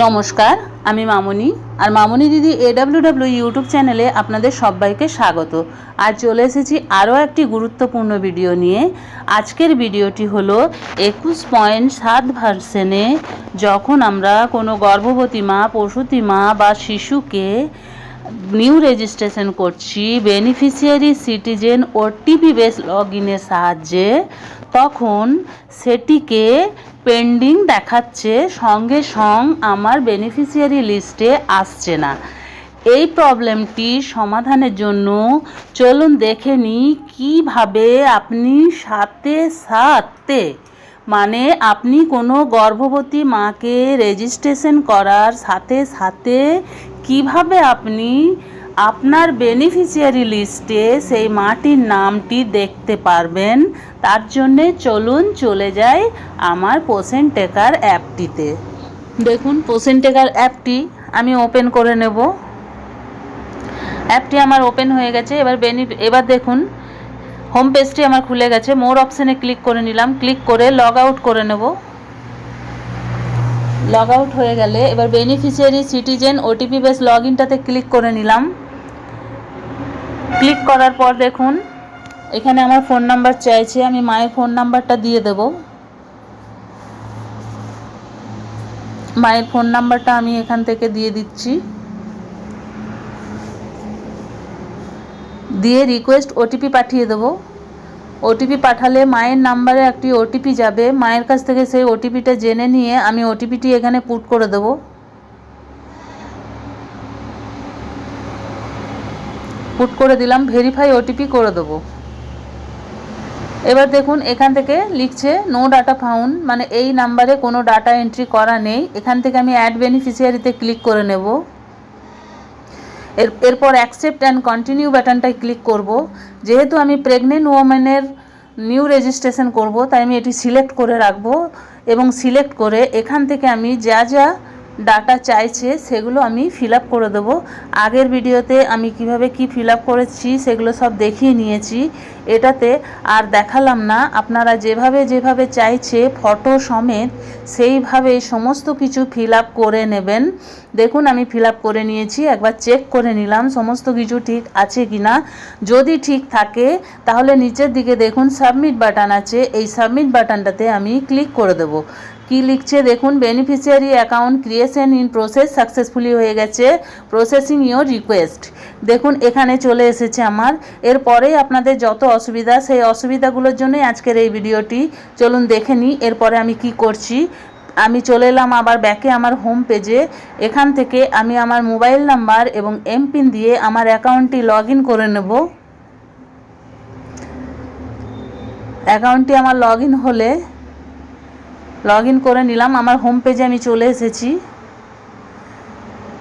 নমস্কার, আমি মামনি। আর মামনি দিদি এডাব্লিউডাব্লিউ ইউটিউব চ্যানেলে আপনাদের সবাইকে স্বাগত। আর চলে এসেছি আরও একটি গুরুত্বপূর্ণ ভিডিও নিয়ে। আজকের ভিডিওটি হলো একুশ পয়েন্ট সাত ভার্সেনে যখন আমরা কোনো গর্ভবতী মা, প্রসূতি মা বা শিশুকে নিউ রেজিস্ট্রেশন করছি beneficiary citizen OTP base log ইনের সাহায্যে, তখন সেটিকে পেন্ডিং দেখাচ্ছে, সঙ্গে সং আমার বেনিফিশিয়ারি লিস্টে আসছে না। এই প্রবলেমটি সমাধানের জন্য চলুন দেখে নিই কীভাবে আপনি সাথে সাথে মানে আপনি কোনো গর্ভবতী মাকে রেজিস্ট্রেশন করার সাথে সাথে কীভাবে আপনি আপনার বেনিফিশিয়ারি লিস্টে সেই মাটির নামটি দেখতে পারবেন? তার জন্যে চলুন চলে যাই আমার পোষেন টেকার অ্যাপটিতে। দেখুন পোষেন টেকার অ্যাপটি আমি ওপেন করে নেব। অ্যাপটি আমার ওপেন হয়ে গেছে। এবার বেনি এবার দেখুন হোম পেজটি আমার খুলে গেছে। মোর অপশানে ক্লিক করে নিলাম। ক্লিক করে লগ আউট করে নেব। লগ আউট হয়ে গেলে, এবার beneficiary citizen OTP base log ইনটাতে click করে নিলাম। ক্লিক করার পর দেখুন, এখানে আমার ফোন নাম্বার চাইছে, আমি মায়ের ফোন নাম্বারটা দিয়ে দেব। মায়ের ফোন নাম্বারটা আমি এখান থেকে দিয়ে দিচ্ছি। দিয়ে রিকোয়েস্ট ওটিপি পাঠিয়ে দেবো। ওটিপি পাঠালে মায়ের নাম্বারে একটি ওটিপি যাবে। মায়ের কাছ থেকে সেই ওটিপিটা জেনে নিয়ে আমি ওটিপিটি এখানে পুট করে দেবো। পুট করে দিলাম ভেরিফাই ওটিপি করে দেবো। এবার দেখুন, এখান থেকে লিখছে নো ডাটা ফাউন্ড মানে এই নাম্বারে কোনো ডাটা এন্ট্রি করা নেই। এখান থেকে আমি অ্যাড বেনিফিশিয়ারিতে ক্লিক করে নেব। এর, এরপর অ্যাকসেপ্ট অ্যান্ড কন্টিনিউ বাটনটায় ক্লিক করব। যেহেতু আমি প্রেগনেন্ট ওমেনের নিউ রেজিস্ট্রেশন করব, তাই আমি এটি সিলেক্ট করে রাখব এবং সিলেক্ট করে এখান থেকে আমি যা যা ডাটা চাইছে, সেগুলো আমি ফিল করে দেবো। আগের ভিডিওতে আমি কীভাবে কি ফিল করেছি, সেগুলো সব দেখিয়ে নিয়েছি। এটাতে আর দেখালাম না, আপনারা যেভাবে যেভাবে চাইছে ফটো সমেত সেইভাবে সমস্ত কিছু ফিল করে নেবেন। দেখুন, আমি ফিল করে নিয়েছি, একবার চেক করে নিলাম, সমস্ত কিছু ঠিক আছে কি না যদি ঠিক থাকে, তাহলে নিচের দিকে দেখুন সাবমিট বাটন আছে। এই সাবমিট বাটনটাতে আমি ক্লিক করে দেবো। কি লিখছে? দেখুন beneficiary account creation in process successfully হয়ে গেছে। প্রসেসিং ইওর রিকোয়েস্ট দেখুন, এখানে চলে এসেছে আমার। এরপরেই আপনাদের যত অসুবিধা, সেই অসুবিধাগুলোর জন্যই আজকের এই ভিডিওটি। চলুন দেখে নিই, এরপরে আমি কি করছি। আমি চলে এলাম আবার ব্যাকে আমার হোম পেজে এখান থেকে আমি আমার মোবাইল নাম্বার এবং এমপিন দিয়ে আমার অ্যাকাউন্টটি লগ করে নেব। অ্যাকাউন্টটি আমার লগ হলে লগ ইন করে নিলাম। আমার হোম পেজে আমি চলে এসেছি।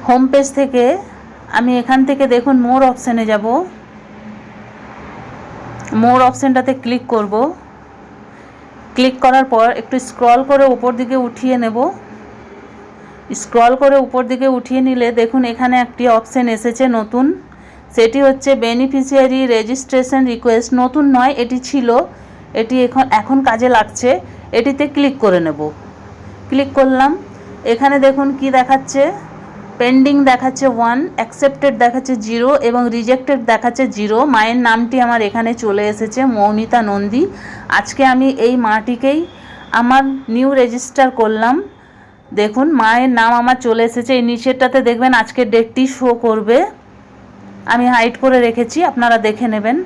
হোম পেজ থেকে আমি এখান থেকে দেখুন মোর অপশানে যাব। মোর অপশানটাতে ক্লিক করব। ক্লিক করার পর একটু স্ক্রল করে উপর দিকে উঠিয়ে নেব। স্ক্রল করে উপর দিকে উঠিয়ে নিলে দেখুন এখানে একটি অপশান এসেছে নতুন। সেটি হচ্ছে বেনিফিশিয়ারি রেজিস্ট্রেশন রিকোয়েস্ট নতুন নয়, এটি ছিল। এটি এখন এখন কাজে লাগছে। এটিতে ক্লিক করে নেব। ক্লিক করলাম। এখানে দেখুন কি দেখাচ্ছে। পেন্ডিং দেখাচ্ছে ওয়ান অ্যাকসেপ্টেড দেখাচ্ছে জিরো এবং রিজেক্টেড দেখাচ্ছে জিরো মায়ের নামটি আমার এখানে চলে এসেছে, মৌমিতা নন্দী। আজকে আমি এই মাটিকেই আমার নিউ রেজিস্টার করলাম। দেখুন, মায়ের নাম আমার চলে এসেছে। এই নিচেরটাতে দেখবেন আজকের ডেটটি শো করবে। আমি হাইড করে রেখেছি, আপনারা দেখে নেবেন।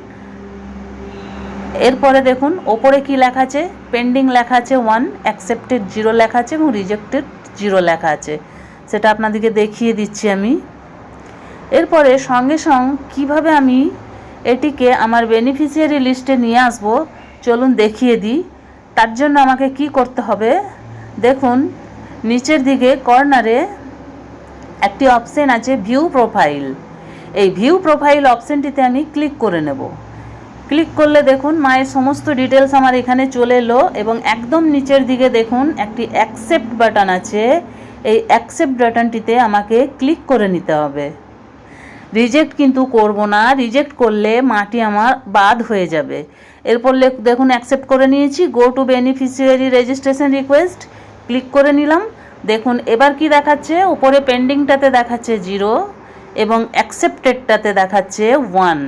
এরপরে দেখুন, ওপরে কি লেখা আছে? পেন্ডিং লেখা আছে ওয়ান অ্যাকসেপ্টেড জিরো লেখা আছে এবং রিজেক্টেড জিরো লেখা আছে। সেটা আপনাদেরকে দেখিয়ে দিচ্ছি আমি। এরপরে সঙ্গে সঙ্গ কীভাবে আমি এটিকে আমার বেনিফিশিয়ারি লিস্টে নিয়ে আসব, চলুন দেখিয়ে দিই। তার জন্য আমাকে কি করতে হবে? দেখুন, নিচের দিকে কর্নারে একটি অপশান আছে ভিউ প্রোফাইল এই ভিউ প্রোফাইল অপশানটিতে আমি ক্লিক করে নেব। ক্লিক করলে দেখুন, মায়ের সমস্ত ডিটেলস আমার এখানে চলে এলো এবং একদম নিচের দিকে দেখুন, একটি অ্যাকসেপ্ট বাটন আছে। এই অ্যাকসেপ্ট বাটনটিতে আমাকে ক্লিক করে নিতে হবে। রিজেক্ট কিন্তু করব না। রিজেক্ট করলে মাটি আমার বাদ হয়ে যাবে। এরপর দেখুন অ্যাকসেপ্ট করে নিয়েছি। Go to beneficiary registration request click করে নিলাম। দেখুন, এবার কি দেখাচ্ছে? উপরে পেন্ডিংটাতে দেখাচ্ছে জিরো এবং অ্যাকসেপ্টেডটাতে দেখাচ্ছে ওয়ান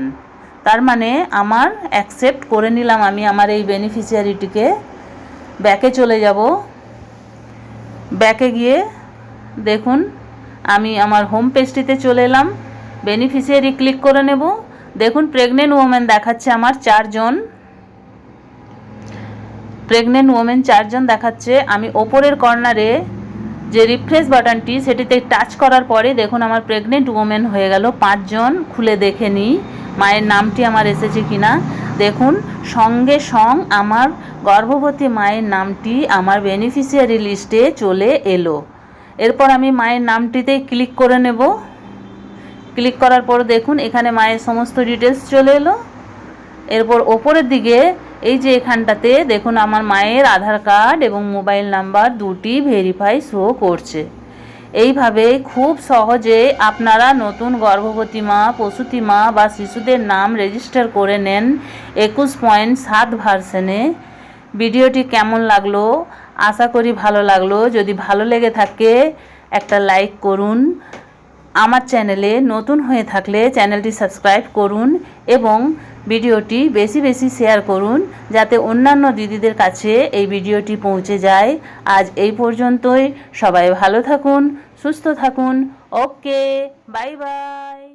তার মানে আমার অ্যাকসেপ্ট করে নিলাম আমি আমার এই বেনিফিশিয়ারিটিকে ব্যাকে চলে যাব। ব্যাকে গিয়ে দেখুন, আমি আমার হোম পেজটিতে চলে এলাম। বেনিফিশিয়ারি ক্লিক করে নেব। দেখুন প্রেগনেন্ট ওমেন দেখাচ্ছে আমার চারজন। প্রেগনেন্ট ওমেন চারজন দেখাচ্ছে। আমি ওপরের কর্নারে যে রিফ্রেশ বাটনটি সেটিতে টাচ করার পরে দেখুন, আমার প্রেগনেন্ট ওমেন হয়ে গেল পাঁচজন। খুলে দেখে নিই। মায়ের নামটি আমার এসেছে কিনা? দেখুন, সঙ্গে সং আমার গর্ভবতী মায়ের নামটি আমার বেনিফিশিয়ারি লিস্টে চলে এলো। এরপর আমি মায়ের নামটিতে ক্লিক করে নেব। ক্লিক করার পর দেখুন, এখানে মায়ের সমস্ত ডিটেলস চলে এলো। এরপর ওপরের দিকে, এই যে এখানটাতে দেখুন, আমার মায়ের আধার কার্ড এবং মোবাইল নাম্বার দুটি ভেরিফাই শো করছে। এইভাবে খুব সহজে আপনারা নতুন গর্ভবতী মা, প্রসূতি মা বা শিশুদের নাম রেজিস্টার করে নেন একুশ পয়েন্ট সাত ভার্সেনে ভিডিওটি কেমন লাগল? আশা করি ভালো লাগল। যদি ভালো লেগে থাকে, একটা লাইক করুন। আমার চ্যানেলে নতুন হয়ে থাকলে চ্যানেলটি সাবস্ক্রাইব করুন এবং ভিডিওটি বেশি বেশি শেয়ার করুন যাতে অন্যান্য দিদিদের কাছে এই ভিডিওটি পৌঁছে যায়। আজ এই পর্যন্তই। সবাই ভালো থাকুন, সুস্থ থাকুন। Okay, bye bye.